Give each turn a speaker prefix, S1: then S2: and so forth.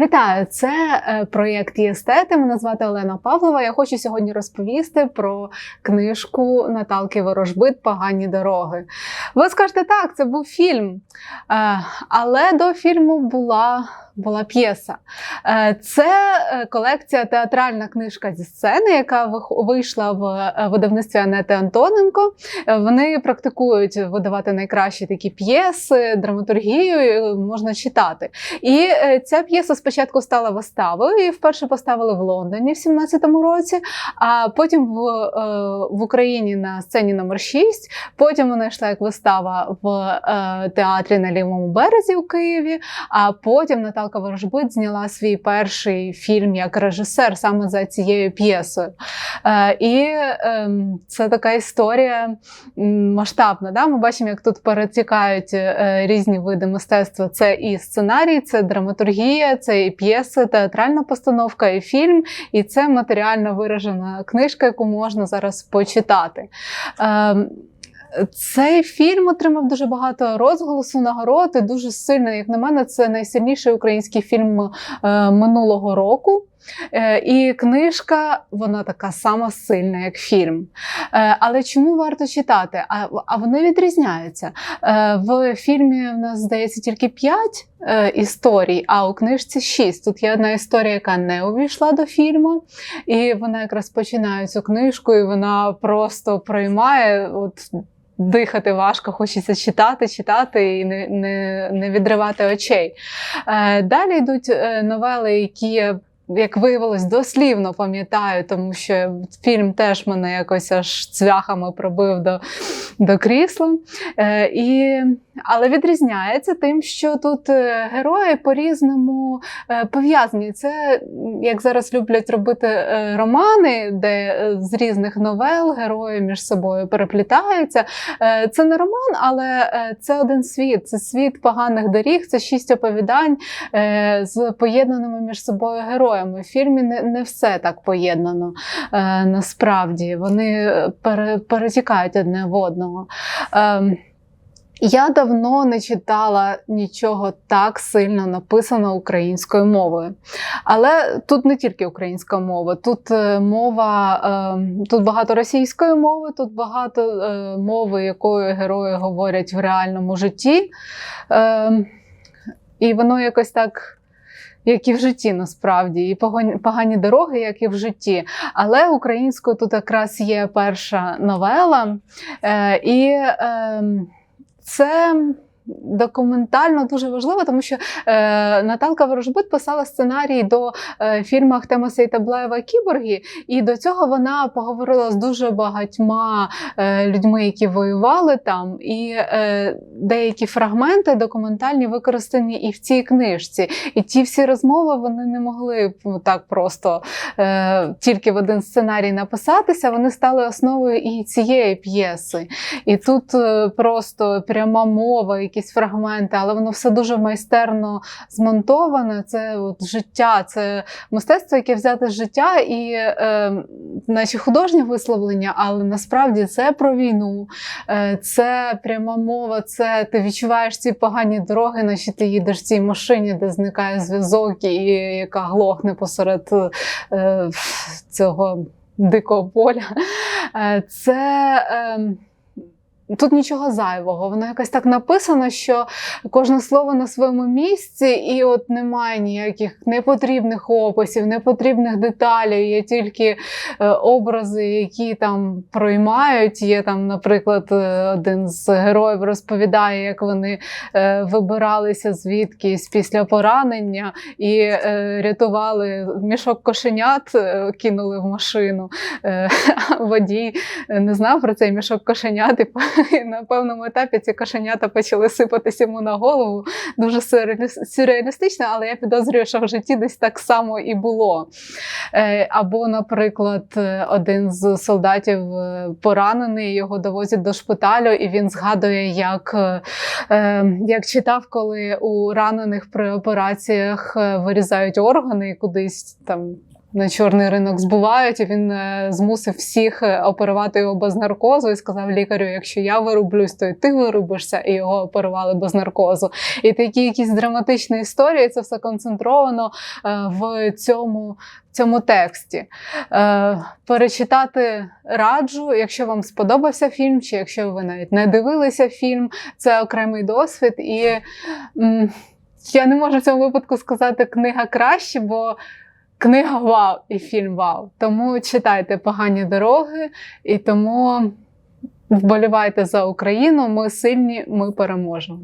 S1: Вітаю! Це е, проєкт «Єстети». Мене звати Олена Павлова. Я хочу сьогодні розповісти про книжку Наталки Ворожбит Погані дороги. Ви скажете, так, це був фільм, Е, але до фільму була. Була п'єса. Е, Це е, колекція театральна книжка зі сцени, яка вийшла в е, видавництві Анети Антоненко. Вони практикують видавати найкращі такі п'єси, драматургію можна читати. І ця п'єса спочатку стала виставою, її вперше поставили в Лондоні в 17-му році, а потім в, в Україні на сцені номер 6. Потім вона йшла як вистава в театрі на лівому березі у Києві. А потім Наталка Ворожбит зняла свій перший фільм як режисер саме за цією п'єсою. Е, і ем, це така історія масштабна. Да? Ми бачимо, як тут перетікають е, різні види мистецтва. Це і сценарій, це драматургія, це і п'єси, театральна постановка, і фільм, і це матеріально виражена книжка, яку можна зараз почитати. Цей фільм отримав дуже багато розголосу, нагород і дуже сильно, як на мене, це найсильніший український фільм е, минулого року. Е, і книжка, вона така сама сильна, як фільм. Е, але чому варто читати? А, а вони відрізняються. В фільмі в нас здається тільки 5 е, історій, а у книжці 6. Тут є одна історія, яка не увійшла до фільму, і вона якраз починає цю книжку, і вона просто приймає. От, Дихати важко, хочеться читати, читати і не, не, не відривати очей. Е, далі йдуть е, новели, які як виявилось, дослівно пам'ятаю, тому що фільм теж мене якось аж цвяхами пробив до, до крісла. Е, і, але відрізняється тим, що тут е, герої по-різному е, пов'язані. Це, як зараз люблять робити е, романи, де з різних новел герої між собою переплітаються. Е, Це не роман, але це один світ. Це світ поганих доріг, це шість оповідань е, з поєднаними між собою героями. В фільмі не, не все так поєднано е, насправді. Вони е, пере, перетікають одне в одного. Ем, я давно не читала нічого так сильно написано українською мовою. Але тут не тільки українська мова, тут е, мова, е, тут багато російської мови, тут багато е, мови, якою герої говорять в реальному житті. Е, і воно якось так. Як і в житті насправді, і погані, дороги, як і в житті. Але українською тут якраз є перша новела, е, і е, це документально дуже важливо, тому що е, Наталка Ворожбит писала сценарій до е, фільму Ахтема Сейтаблаєва Кіборги, і до цього вона поговорила з дуже багатьма е, людьми, які воювали там, і е, деякі фрагменти документальні використані і в цій книжці. І ті всі розмови вони не могли б так просто е, тільки в один сценарій написатися. Вони стали основою і цієї п'єси. І тут е, просто пряма мова, якісь фрагменти, але воно все дуже майстерно змонтоване. Це от життя, це мистецтво, яке взяте з життя, і е, наші художні висловлення, але насправді це про війну, е, це пряма мова, це ти відчуваєш ці погані дороги, наче ти їдеш в цій машині, де зникає зв'язок, і яка глохне посеред е, цього дикого поля. Е, це. Е, Тут нічого зайвого, воно якось так написано, що кожне слово на своєму місці, і от немає ніяких непотрібних описів, непотрібних деталей. Є тільки е, образи, які там проймають. Є там, наприклад, е, один з героїв розповідає, як вони е, вибиралися звідкись після поранення і рятували мішок кошенят, кинули в машину. Водій не знав про цей мішок кошенят. І на певному етапі ці кошенята почали сипатись йому на голову. Дуже сюрреаліс- сюрреалістично, але я підозрюю, що в житті десь так само і було. Е, Або, наприклад, один з солдатів е, поранений, його довозять до шпиталю, і він згадує, як, е, як читав, коли у ранених при операціях вирізають органи кудись там на чорний ринок збувають, і він е, змусив всіх е, оперувати його без наркозу і сказав лікарю: якщо я вирублюсь, то і ти вирубишся, і його оперували без наркозу. І такі якісь драматичні історії, це все концентровано е, в цьому. в Цьому тексті е, перечитати раджу, якщо вам сподобався фільм, чи якщо ви навіть не дивилися фільм, це окремий досвід. І м, я не можу в цьому випадку сказати книга краще, бо книга вау і фільм вау. Тому читайте погані дороги і тому вболівайте за Україну. Ми сильні, ми переможемо.